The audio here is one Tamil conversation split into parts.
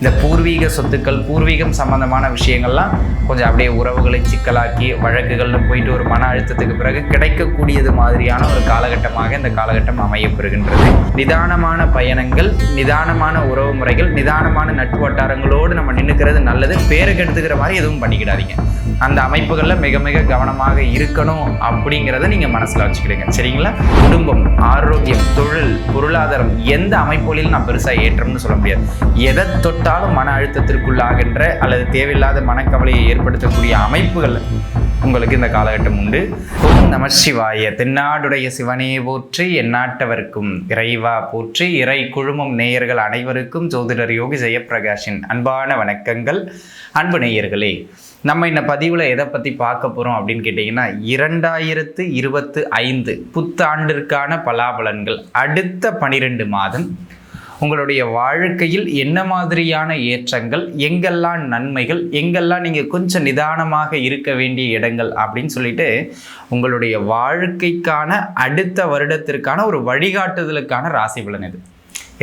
இந்த பூர்வீக சொத்துக்கள் பூர்வீகம் சம்மந்தமான விஷயங்கள்லாம் கொஞ்சம் அப்படியே உறவுகளை சிக்கலாக்கி வழக்குகள்னு போயிட்டு ஒரு மன அழுத்தத்துக்கு பிறகு கிடைக்கக்கூடியது மாதிரியான ஒரு காலகட்டமாக இந்த காலகட்டம் அமையப்பெறுகின்றது. நிதானமான பயணங்கள் நிதானமான உறவு முறைகள் நிதானமான நட்பு வட்டாரங்களோடு நம்ம நின்றுக்கிறது நல்லது. பேருக்கு எடுத்துக்கிற மாதிரி எதுவும் பண்ணிக்கிடாதீங்க. அந்த அமைப்புகளில் மிக மிக கவனமாக இருக்கணும் அப்படிங்கிறத நீங்கள் மனசில் வச்சுக்கிடுங்க. சரிங்களா? குடும்பம் ஆரோக்கியம் தொழில் பொருளாதாரம் எந்த அமைப்புகளிலும் நான் பெருசாக ஏற்றம்னு சொல்ல முடியாது. எதை தொட்டாலும் மன அழுத்தத்திற்குள்ளாகின்ற அல்லது தேவையில்லாத மனக்கவலையை ஏற்படுத்தக்கூடிய அமைப்புகள் உங்களுக்கு இந்த காலகட்டம் உண்டு. ஓம் நம சிவாய. தென்னாடுடைய சிவனே போற்றி எந்நாட்டவர்க்கும் இறைவா போற்றி இறை குழுமம் நேயர்கள் அனைவருக்கும் ஜோதிடர் யோகி ஜெயப்பிரகாஷின் அன்பான வணக்கங்கள். அன்பு நேயர்களே நம்ம இந்த பதிவில் எதை பற்றி பார்க்க போகிறோம் அப்படின்னு கேட்டிங்கன்னா இரண்டாயிரத்து இருபத்து ஐந்து புத்தாண்டிற்கான பலாபலன்கள் அடுத்த பனிரெண்டு மாதம் உங்களுடைய வாழ்க்கையில் என்ன மாதிரியான ஏற்றங்கள் எங்கெல்லாம் நன்மைகள் எங்கெல்லாம் நீங்கள் கொஞ்சம் நிதானமாக இருக்க வேண்டிய இடங்கள் அப்படின்னு சொல்லிட்டு உங்களுடைய வாழ்க்கைக்கான அடுத்த வருடத்திற்கான ஒரு வழிகாட்டுதலுக்கான ராசி பலன் இது.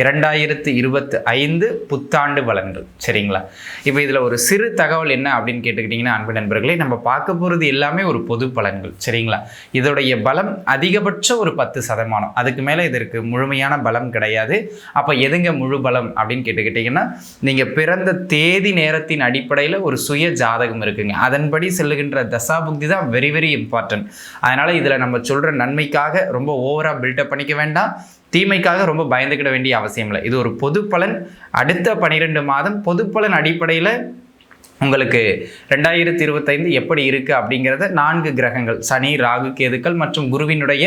இரண்டாயிரத்து இருபத்து ஐந்து புத்தாண்டு பலன்கள். சரிங்களா? இப்போ இதில் ஒரு சிறு தகவல் என்ன அப்படின்னு கேட்டுக்கிட்டிங்கன்னா அன்பு நண்பர்களே நம்ம பார்க்க போகிறது எல்லாமே ஒரு பொது பலன்கள். சரிங்களா? இதோடைய பலம் அதிகபட்ச ஒரு பத்து சதமானம். அதுக்கு மேலே இதற்கு முழுமையான பலம் கிடையாது. அப்போ எதுங்க முழு பலம் அப்படின்னு கேட்டுக்கிட்டிங்கன்னா நீங்கள் பிறந்த தேதி நேரத்தின் அடிப்படையில் ஒரு சுய ஜாதகம் இருக்குங்க. அதன்படி செல்லுகின்ற தசாபுக்தி தான் வெரி வெரி இம்பார்ட்டன்ட் அதனால் இதில் நம்ம சொல்கிற நன்மைக்காக ரொம்ப ஓவராக பில்டப் பண்ணிக்க வேண்டாம். தீமைக்காக ரொம்ப பயந்துக்கிட வேண்டிய அவசியம் இல்லை. இது ஒரு பொது பலன். அடுத்த பனிரெண்டு மாதம் பொது பலன் அடிப்படையில் உங்களுக்கு ரெண்டாயிரத்தி இருபத்தைந்து எப்படி இருக்குது அப்படிங்கிறத நான்கு கிரகங்கள் சனி ராகு கேதுக்கள் மற்றும் குருவினுடைய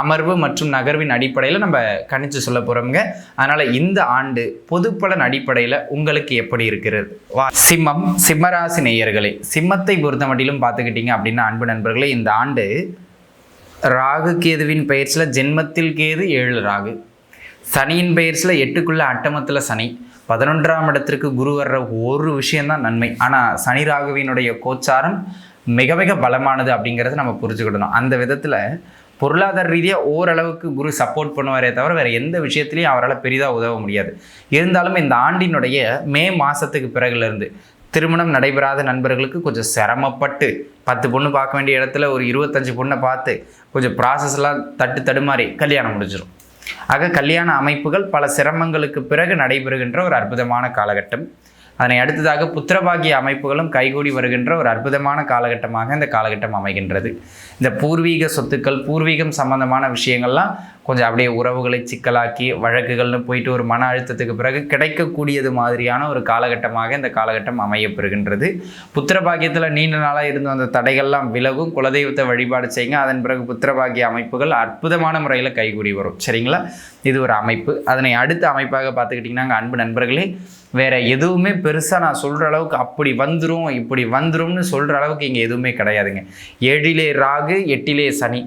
அமர்வு மற்றும் நகர்வின் அடிப்படையில் நம்ம கணிச்சு சொல்ல போகிறோங்க அதனால் இந்த ஆண்டு பொது பலன் அடிப்படையில் உங்களுக்கு எப்படி இருக்கிறது? வா சிம்மம் சிம்மராசி நேயர்களே சிம்மத்தை பொறுத்த மட்டிலும் பார்த்துக்கிட்டிங்க அப்படின்னா அன்பு நண்பர்களே இந்த ஆண்டு ராகு கேதுவின் பெயர்ச்சியில் ஜென்மத்தில் கேது ஏழு ராகு. சனியின் பெயர்ச்சியில் எட்டுக்குள்ள அட்டமத்தில் சனி. பதினொன்றாம் இடத்திற்கு குரு வர்ற ஒரு விஷயந்தான் நன்மை. ஆனால் சனி ராகுவினுடைய கோச்சாரம் மிக மிக பலமானது அப்படிங்கிறத நம்ம புரிஞ்சுக்கிடணும். அந்த விதத்தில் பொருளாதார ரீதியாக ஓரளவுக்கு குரு சப்போர்ட் பண்ணுவாரே தவிர வேறு எந்த விஷயத்துலையும் அவரால் பெரிதாக உதவ முடியாது. இருந்தாலும் இந்த ஆண்டினுடைய மே மாதத்துக்கு பிறகுலேருந்து திருமணம் நடைபெறாத நண்பர்களுக்கு கொஞ்சம் சிரமப்பட்டு பத்து பொண்ணு பார்க்க வேண்டிய இடத்துல ஒரு இருபத்தஞ்சு பொண்ணை பார்த்து கொஞ்சம் ப்ராசஸ்லாம் தட்டு தடுமாறி கல்யாணம் முடிஞ்சிடும் ஆக கல்யாண அமைப்புகள் பல சிரமங்களுக்கு பிறகு நடைபெறுகின்ற ஒரு அற்புதமான காலகட்டம். அதனை அடுத்ததாக புத்திரபாகிய அமைப்புகளும் கைகூடி வருகின்ற ஒரு அற்புதமான காலகட்டமாக இந்த காலகட்டம் அமைகின்றது. இந்த பூர்வீக சொத்துக்கள் பூர்வீகம் சம்பந்தமான விஷயங்கள்லாம் கொஞ்சம் அப்படியே உறவுகளை சிக்கலாக்கி வழக்குகள்னு போயிட்டு ஒரு மன அழுத்தத்துக்கு பிறகு கிடைக்கக்கூடியது மாதிரியான ஒரு காலகட்டமாக இந்த காலகட்டம் அமையப்பெறுகின்றது. புத்திரபாகியத்தில் நீண்ட நாளாக இருந்து வந்த தடைகள்லாம் விலகும். குலதெய்வத்தை வழிபாடு செய்யுங்க அதன் பிறகு புத்திரபாகிய அமைப்புகள் அற்புதமான முறையில் கைகூடி வரும். சரிங்களா? இது ஒரு அமைப்பு. அதனை அடுத்த அமைப்பாக பார்த்துக்கிட்டிங்கன்னா அன்பு நண்பர்களே வேற எதுவுமே பெருசாக நான் சொல்கிற அளவுக்கு அப்படி வந்துடும் இப்படி வந்துடும்னு சொல்கிற அளவுக்கு இங்கே எதுவுமே கிடையாதுங்க. ஏழிலே ராகு எட்டிலே சனி.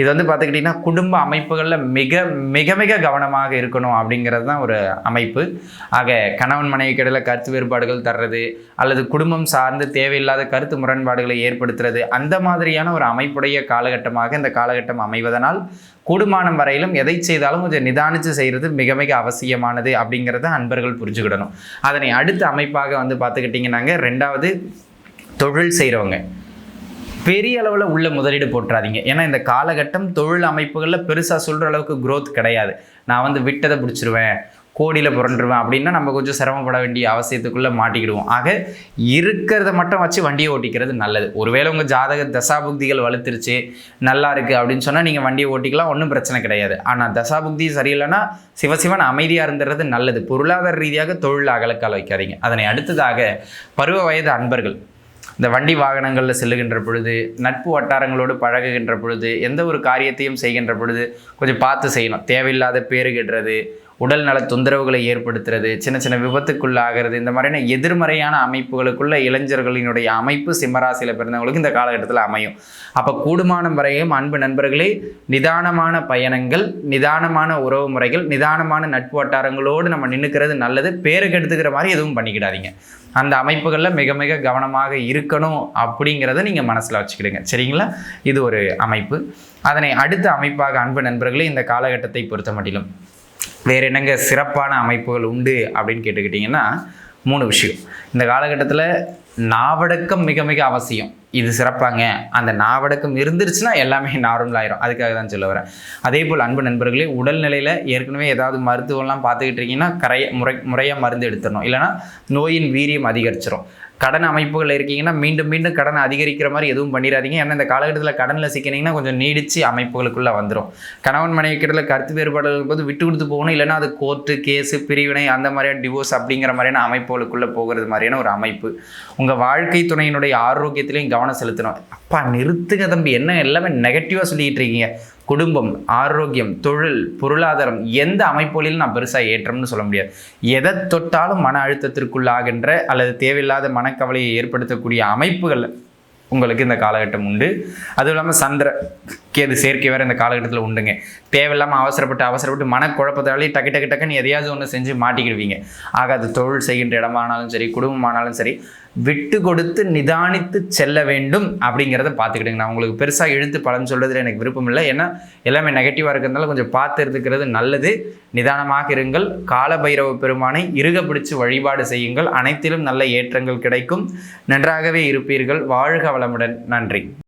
இது வந்து பார்த்துக்கிட்டிங்கன்னா குடும்ப அமைப்புகளில் மிக மிக மிக கவனமாக இருக்கணும் அப்படிங்கிறது தான் ஒரு அமைப்பு. ஆக கணவன் மனைவி கடையில் கருத்து வேறுபாடுகள் தர்றது அல்லது குடும்பம் சார்ந்து தேவையில்லாத கருத்து முரண்பாடுகளை ஏற்படுத்துறது அந்த மாதிரியான ஒரு அமைப்புடைய காலகட்டமாக இந்த காலகட்டம் அமைவதனால் கூடுமானம் வரையிலும் எதை செய்தாலும் கொஞ்சம் நிதானித்து செய்கிறது மிக மிக அவசியமானது அப்படிங்கிறத அன்பர்கள் புரிஞ்சுக்கிடணும். அதனை அடுத்த அமைப்பாக வந்து பார்த்துக்கிட்டிங்கன்னாங்க ரெண்டாவது தொழில் செய்கிறவங்க பெரிய அளவில் உள்ள முதலீடு போட்டுறாதீங்க. ஏன்னா இந்த காலகட்டம் தொழில் அமைப்புகளில் பெருசாக சொல்கிற அளவுக்கு க்ரோத் கிடையாது. நான் வந்து விட்டதை பிடிச்சிருவேன் கோடியில் புரண்டுருவேன் அப்படின்னா நம்ம கொஞ்சம் சிரமப்பட வேண்டிய அவசியத்துக்குள்ளே மாட்டிக்கிடுவோம். ஆக இருக்கிறத மட்டும் வச்சு வண்டியை ஓட்டிக்கிறது நல்லது. ஒருவேளை உங்கள் ஜாதக தசாபுக்திகள் வலுத்துருச்சு நல்லா இருக்குது அப்படின்னு சொன்னால் நீங்கள் வண்டியை ஓட்டிக்கலாம் ஒன்றும் பிரச்சனை கிடையாது. ஆனால் தசாபுக்தி சரியில்லைன்னா சிவசிவன் அமைதியாக இருந்துறது நல்லது. பொருளாதார ரீதியாக தொழில் அகலக்கால் வைக்காதீங்க. அதனை அடுத்ததாக பருவ வயது அன்பர்கள். இந்த வண்டி வாகனங்களில் செல்லுகின்ற பொழுது நட்பு வட்டாரங்களோடு பழகுகின்ற பொழுது எந்த ஒரு காரியத்தையும் செய்கின்ற பொழுது கொஞ்சம் பார்த்து செய்யணும். தேவையில்லாத பேரு கெடுறது உடல் நல தொந்தரவுகளை ஏற்படுத்துறது சின்ன சின்ன விபத்துக்குள்ளாகிறது இந்த மாதிரியான எதிர்மறையான அமைப்புகளுக்குள்ள இளைஞர்களினுடைய அமைப்பு சிம்மராசியில் பிறந்தவங்களுக்கு இந்த காலகட்டத்தில் அமையும். அப்போ கூடுமான வரையும் அன்பு நண்பர்களே நிதானமான பயணங்கள் நிதானமான உறவு முறைகள் நிதானமான நட்பு வட்டாரங்களோடு நம்ம நின்றுக்கிறது நல்லது. பேருக்கு எடுத்துக்கிற மாதிரி எதுவும் பண்ணிக்கிடாதீங்க. அந்த அமைப்புகளில் மிக மிக கவனமாக இருக்கணும் அப்படிங்கிறத நீங்கள் மனசில் வச்சுக்கிடுங்க. சரிங்களா? இது ஒரு அமைப்பு. அதனை அடுத்த அமைப்பாக அன்பு நண்பர்களே இந்த காலகட்டத்தை பொறுத்த மட்டிலும் வேறு என்னங்க சிறப்பான அமைப்புகள் உண்டு அப்படின்னு கேட்டுக்கிட்டிங்கன்னா மூணு விஷயம். இந்த காலகட்டத்தில் நாவடக்கம் மிக மிக அவசியம். இது சிறப்பாங்க. அந்த நாவடக்கம் இருந்துருச்சுன்னா எல்லாமே நார்மல் ஆயிரும். அதுக்காக தான் சொல்ல வரேன். அதே போல் அன்பு நண்பர்களே உடல்நிலையில் ஏற்கனவே ஏதாவது மருத்துவம்லாம் பார்த்துக்கிட்டு இருக்கீங்கன்னா கரைய முறை முறையாக மருந்து எடுத்துடணும். இல்லைன்னா நோயின் வீரியம் அதிகரிச்சிடும் கடன் அமைப்புகள் இருக்கீங்கன்னா மீண்டும் மீண்டும் கடன் அதிகரிக்கிற மாதிரி எதுவும் பண்ணிடாதீங்க. ஏன்னா இந்த காலகட்டத்தில் கடனில் சிக்கினீங்கன்னா கொஞ்சம் நீடிச்சு அமைப்புகளுக்குள்ளே வந்துடும் கணவன் மனைவிக்கிட்ட கருத்து வேறுபாடுகள் போது விட்டு கொடுத்து போகணும். இல்லைன்னா அது கோர்ட்டு கேஸு பிரிவினை அந்த மாதிரியான டிவோர்ஸ் அப்படிங்கிற மாதிரியான அமைப்புகளுக்குள்ளே போகிறது மாதிரியான ஒரு அமைப்பு. உங்கள் வாழ்க்கை துணையினுடைய ஆரோக்கியத்திலையும் கவனம் செலுத்தணும். அப்பா நிறுத்துங்க தம்பி. என்ன எல்லாமே நெகட்டிவாக சொல்லிக்கிட்டு இருக்கீங்க. குடும்பம் ஆரோக்கியம் தொழில் பொருளாதாரம் எந்த அமைப்புகளிலும் நான் பெருசாக ஏற்றம்னு சொல்ல முடியாது. எதை தொட்டாலும் மன அழுத்தத்திற்குள்ளாகின்ற அல்லது தேவையில்லாத மனக்கவலையை ஏற்படுத்தக்கூடிய அமைப்புகள் உங்களுக்கு இந்த காலகட்டம் உண்டு. அதுவும் இல்லாமல் சந்திர அது சேர்க்கை வேறு இந்த காலகட்டத்தில் உண்டுங்க. தேவையில்லாமல் அவசரப்பட்டு அவசரப்பட்டு மனக்குழப்பத்தாலே டக்கு டக்கு டக்குன்னு எதையாவது ஒன்று செஞ்சு மாட்டிக்கிடுவீங்க. ஆக அது தொழில் செய்கின்ற இடமானாலும் சரி குடும்பமானாலும் சரி விட்டு கொடுத்து நிதானித்து செல்ல வேண்டும் அப்படிங்கிறத பார்த்துக்கிடுங்க. நான் உங்களுக்கு பெருசாக எழுத்து பலன் சொல்கிறதுல எனக்கு விருப்பம் இல்லை. ஏன்னா எல்லாமே நெகட்டிவாக இருக்கிறதுனால கொஞ்சம் பார்த்து இருந்துக்கிறது நல்லது. நிதானமாக இருங்கள். காலபைரவ பெருமானை இறுக பிடிச்சு வழிபாடு செய்யுங்கள். அனைத்திலும் நல்ல ஏற்றங்கள் கிடைக்கும். நன்றாகவே இருப்பீர்கள். வாழ்க வளமுடன். நன்றி.